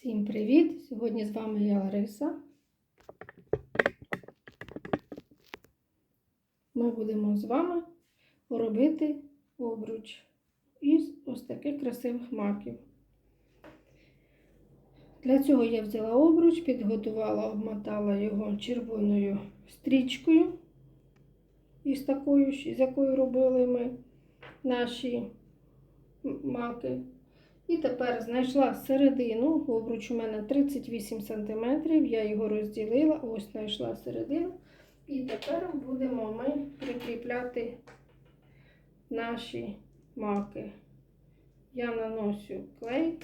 Всім привіт! Сьогодні з вами я Лариса. Ми будемо з вами робити обруч із ось таких красивих маків. Для цього я взяла обруч, підготувала, обмотала його червоною стрічкою, із такою, з якою робили ми наші маки. І тепер знайшла середину, обруч у мене 38 см, я його розділила, ось знайшла середину. І тепер будемо ми прикріпляти наші маки. Я наношу клей.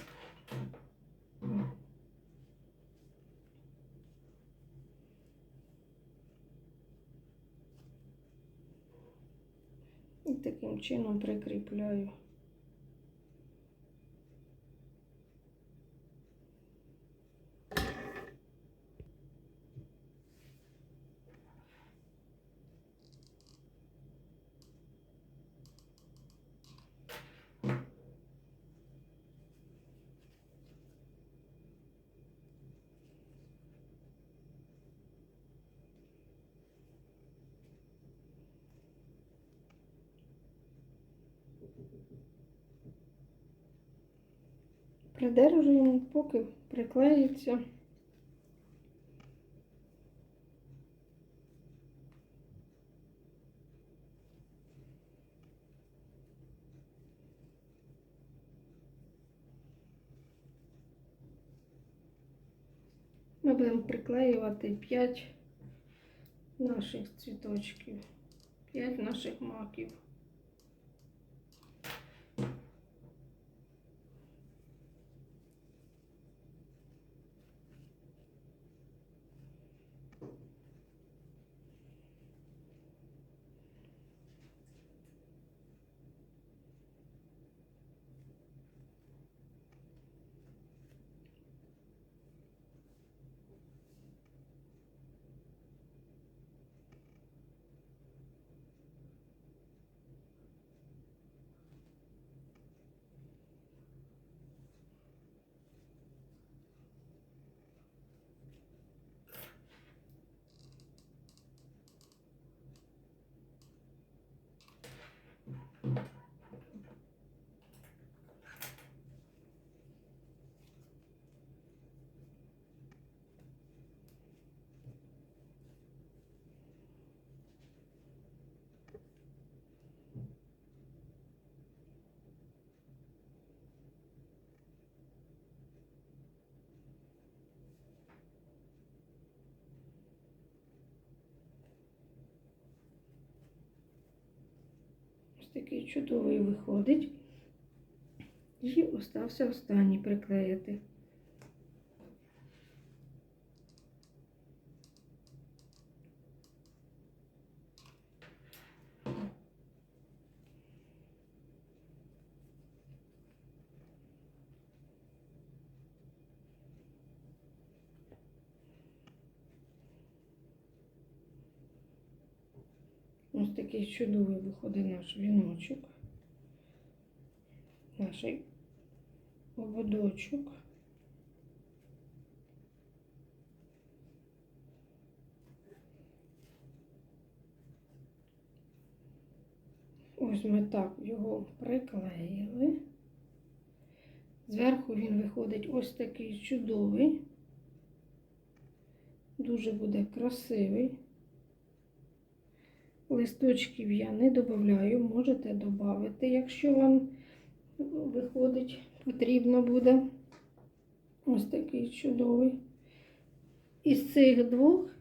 І таким чином прикріпляю. Придержуємо, поки приклеїться. Ми будемо приклеювати 5 наших цвіточків, 5 наших маків. Ось такий чудовий виходить. І остався останній приклеїти. Ось такий чудовий виходить наш віночок, наш ободочок. Ось ми так його приклеїли. Зверху він виходить ось такий чудовий, дуже буде красивий. Листочків я не додаю, можете додати, якщо вам виходить, потрібно буде. Ось такий чудовий. Із цих двох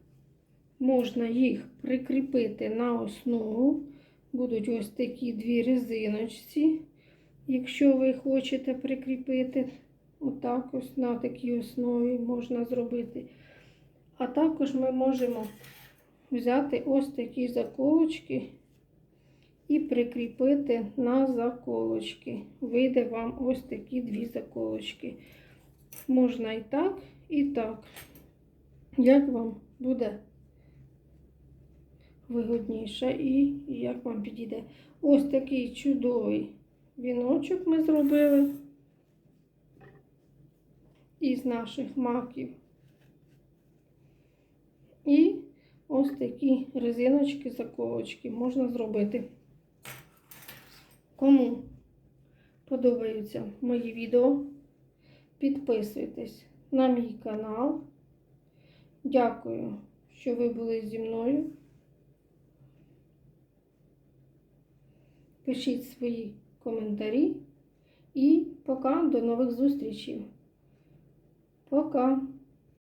можна їх прикріпити на основу. Будуть ось такі дві резиночці, якщо ви хочете прикріпити, отак ось на такій основі можна зробити. А також ми можемо взяти ось такі заколочки і прикріпити на заколочки. Вийде вам ось такі дві заколочки. Можна і так, і так. Як вам буде вигодніше і як вам підійде. Ось такий чудовий віночок ми зробили. із наших маків. І ось такі резиночки, заколочки можна зробити. Кому подобаються мої відео, підписуйтесь на мій канал. Дякую, що ви були зі мною. Пишіть свої коментарі і пока до нових зустрічей. Пока!